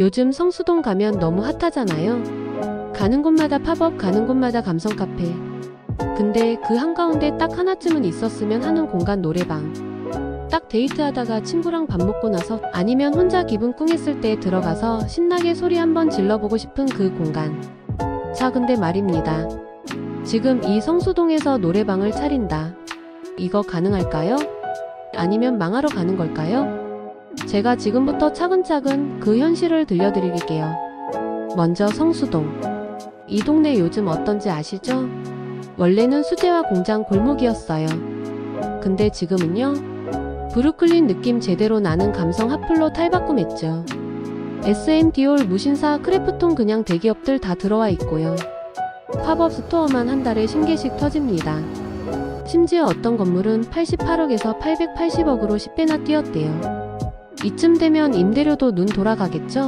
요즘 성수동 가면 너무 핫하잖아요. 가는 곳마다 팝업, 가는 곳마다 감성 카페. 근데 그 한가운데 딱 하나쯤은 있었으면 하는 공간 노래방. 딱 데이트하다가 친구랑 밥 먹고 나서 아니면 혼자 기분 꿍했을 때 들어가서 신나게 소리 한번 질러보고 싶은 그 공간. 자, 근데 말입니다. 지금 이 성수동에서 노래방을 차린다. 이거 가능할까요? 아니면 망하러 가는 걸까요? 제가 지금부터 차근차근 그 현실을 들려드릴게요. 먼저 성수동. 이 동네 요즘 어떤지 아시죠? 원래는 수제화 공장 골목이었어요. 근데 지금은요? 브루클린 느낌 제대로 나는 감성 핫플로 탈바꿈했죠. SM 디올 무신사 크래프톤 그냥 대기업들 다 들어와 있고요. 팝업 스토어만 한 달에 10개씩 터집니다. 심지어 어떤 건물은 88억에서 880억으로 10배나 뛰었대요. 이쯤 되면 임대료도 눈 돌아가겠죠?